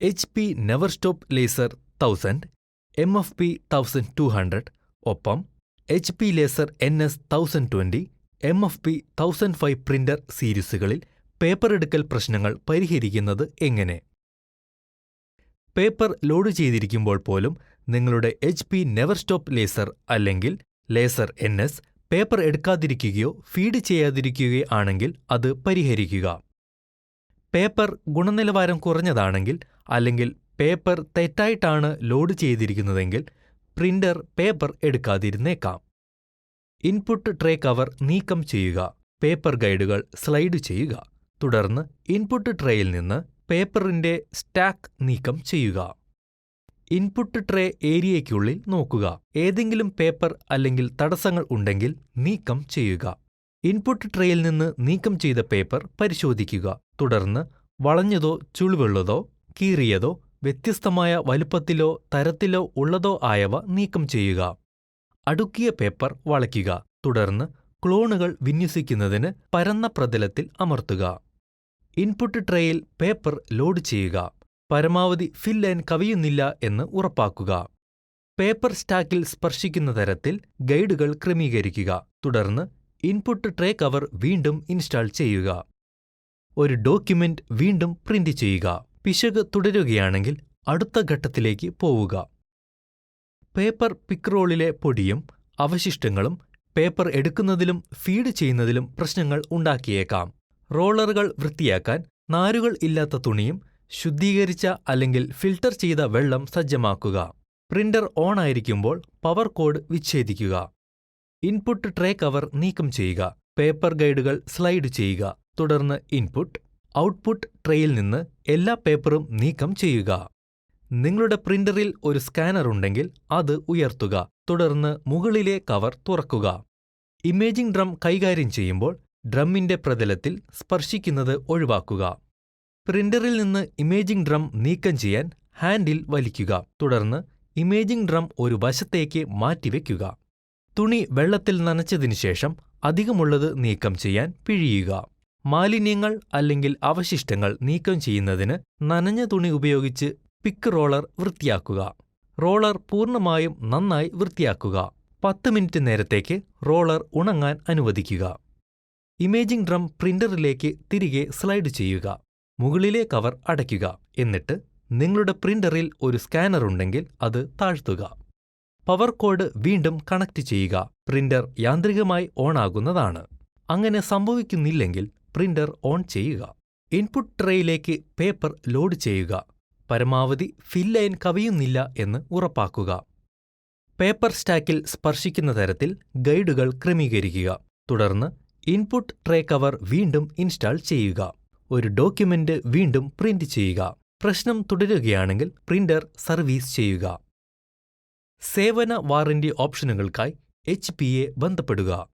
H P never stop laser thousand M F P thousand two hundred ഒപ്പം H P laser N S thousand twenty M F P thousand five printer സീരീസുകളിൽ paper എടുക്കൽ പ്രശ്നങ്ങൾ പരിഹരിക്കുന്നത് എങ്ങനെ? Paper load ചെയ്തിരിക്കുമ്പോൾ പോലും നിങ്ങളുടെ H P never stop laser അല്ലെങ്കിൽ laser N S paper എടുക്കാതിരിക്കുകയോ ഫീഡ് ചെയ്യാതിരിക്കുകയോ ആണെങ്കിൽ അത് പരിഹരിക്കുക. പേപ്പർ ഗുണനിലവാരം കുറഞ്ഞതാണെങ്കിൽ അല്ലെങ്കിൽ പേപ്പർ തെറ്റായിട്ടാണ് ലോഡ് ചെയ്തിരിക്കുന്നതെങ്കിൽ പ്രിന്റർ പേപ്പർ എടുക്കാതിരുന്നേക്കാം. ഇൻപുട്ട് ട്രേ കവർ നീക്കം ചെയ്യുക. പേപ്പർ ഗൈഡുകൾ സ്ലൈഡ് ചെയ്യുക. തുടർന്ന് ഇൻപുട്ട് ട്രേയിൽ നിന്ന് പേപ്പറിന്റെ സ്റ്റാക്ക് നീക്കം ചെയ്യുക. ഇൻപുട്ട് ട്രേ ഏരിയയ്ക്കുള്ളിൽ നോക്കുക. ഏതെങ്കിലും പേപ്പർ അല്ലെങ്കിൽ തടസ്സങ്ങൾ ഉണ്ടെങ്കിൽ നീക്കം ചെയ്യുക. ഇൻപുട്ട് ട്രേയിൽ നിന്ന് നീക്കം ചെയ്ത പേപ്പർ പരിശോധിക്കുക. തുടർന്ന് വളഞ്ഞതോ ചുളിവുള്ളതോ കീറിയതോ വ്യത്യസ്തമായ വലുപ്പത്തിലോ തരത്തിലോ ഉള്ളതോ ആയവ നീക്കം ചെയ്യുക. അടുക്കിയ പേപ്പർ വളയ്ക്കുക. തുടർന്ന് ക്ലോണുകൾ വിന്യസിക്കുന്നതിന് പരന്ന പ്രതലത്തിൽ അമർത്തുക. ഇൻപുട്ട് ട്രേയിൽ പേപ്പർ ലോഡ് ചെയ്യുക. പരമാവധി ഫിൽ ലൈൻ കവിയുന്നില്ല എന്ന് ഉറപ്പാക്കുക. പേപ്പർ സ്റ്റാക്കിൽ സ്പർശിക്കുന്ന തരത്തിൽ ഗൈഡുകൾ ക്രമീകരിക്കുക. തുടർന്ന് ഇൻപുട്ട് ട്രേ കവർ വീണ്ടും ഇൻസ്റ്റാൾ ചെയ്യുക. ഒരു ഡോക്യുമെന്റ് വീണ്ടും പ്രിന്റ് ചെയ്യുക. പിശക് തുടരുകയാണെങ്കിൽ അടുത്ത ഘട്ടത്തിലേക്ക് പോവുക. പേപ്പർ പിക്രോളിലെ പൊടിയും അവശിഷ്ടങ്ങളും പേപ്പർ എടുക്കുന്നതിലും ഫീഡ് ചെയ്യുന്നതിലും പ്രശ്നങ്ങൾ ഉണ്ടാക്കിയേക്കാം. റോളറുകൾ വൃത്തിയാക്കാൻ നാരുകൾ ഇല്ലാത്ത തുണിയും ശുദ്ധീകരിച്ച അല്ലെങ്കിൽ ഫിൽട്ടർ ചെയ്ത വെള്ളം സജ്ജമാക്കുക. പ്രിന്റർ ഓൺ ആയിരിക്കുമ്പോൾ പവർ കോഡ് വിച്ഛേദിക്കുക. ഇൻപുട്ട് ട്രേ കവർ നീക്കം ചെയ്യുക. പേപ്പർ ഗൈഡുകൾ സ്ലൈഡ് ചെയ്യുക. തുടർന്ന് ഇൻപുട്ട് ഔട്ട്പുട്ട് ട്രേയിൽ നിന്ന് എല്ലാ പേപ്പറും നീക്കം ചെയ്യുക. നിങ്ങളുടെ പ്രിന്ററിൽ ഒരു സ്കാനർ ഉണ്ടെങ്കിൽ അത് ഉയർത്തുക തുടർന്ന് മുകളിലെ കവർ തുറക്കുക. ഇമേജിംഗ് ഡ്രം കൈകാര്യം ചെയ്യുമ്പോൾ ഡ്രമ്മിന്റെ പ്രതലത്തിൽ സ്പർശിക്കുന്നത് ഒഴിവാക്കുക. പ്രിന്ററിൽ നിന്ന് ഇമേജിംഗ് ഡ്രം നീക്കം ചെയ്യാൻ ഹാൻഡിൽ വലിക്കുക തുടർന്ന് ഇമേജിംഗ് ഡ്രം ഒരു വശത്തേക്ക് മാറ്റിവെക്കുക. തുണി വെള്ളത്തിൽ നനച്ചതിനു ശേഷം അധികമുള്ളത് നീക്കം ചെയ്യാൻ പിഴിയുക. മാലിന്യങ്ങൾ അല്ലെങ്കിൽ അവശിഷ്ടങ്ങൾ നീക്കം ചെയ്യുന്നതിന് നനഞ്ഞ തുണി ഉപയോഗിച്ച് പിക്ക് റോളർ വൃത്തിയാക്കുക. റോളർ പൂർണമായും നന്നായി വൃത്തിയാക്കുക. പത്ത് മിനിറ്റ് നേരത്തേക്ക് റോളർ ഉണങ്ങാൻ അനുവദിക്കുക. ഇമേജിംഗ് ഡ്രം പ്രിന്ററിലേക്ക് തിരികെ സ്ലൈഡ് ചെയ്യുക. മുകളിലെ കവർ അടയ്ക്കുക. എന്നിട്ട് നിങ്ങളുടെ പ്രിന്ററിൽ ഒരു സ്കാനർ ഉണ്ടെങ്കിൽ അത് താഴ്ത്തുക. പവർ കോഡ് വീണ്ടും കണക്ട് ചെയ്യുക. പ്രിന്റർ യാന്ത്രികമായി ഓണാകുന്നതാണ് അങ്ങനെ സംഭവിക്കുന്നില്ലെങ്കിൽ പ്രിന്റർ ഓൺ ചെയ്യുക. ഇൻപുട്ട് ട്രേയിലേക്ക് പേപ്പർ ലോഡ് ചെയ്യുക. പരമാവധി ഫിൽ ലൈൻ കവിയുന്നില്ല എന്ന് ഉറപ്പാക്കുക. പേപ്പർ സ്റ്റാക്കിൽ സ്പർശിക്കുന്ന തരത്തിൽ ഗൈഡുകൾ ക്രമീകരിക്കുക. തുടർന്ന് ഇൻപുട്ട് ട്രേ കവർ വീണ്ടും ഇൻസ്റ്റാൾ ചെയ്യുക. ഒരു ഡോക്യുമെന്റ് വീണ്ടും പ്രിന്റ് ചെയ്യുക. പ്രശ്നം തുടരുകയാണെങ്കിൽ പ്രിന്റർ സർവീസ് ചെയ്യുക. സേവന വാറന്റി ഓപ്ഷനുകൾക്കായി എച്ച് പിയെ ബന്ധപ്പെടുക.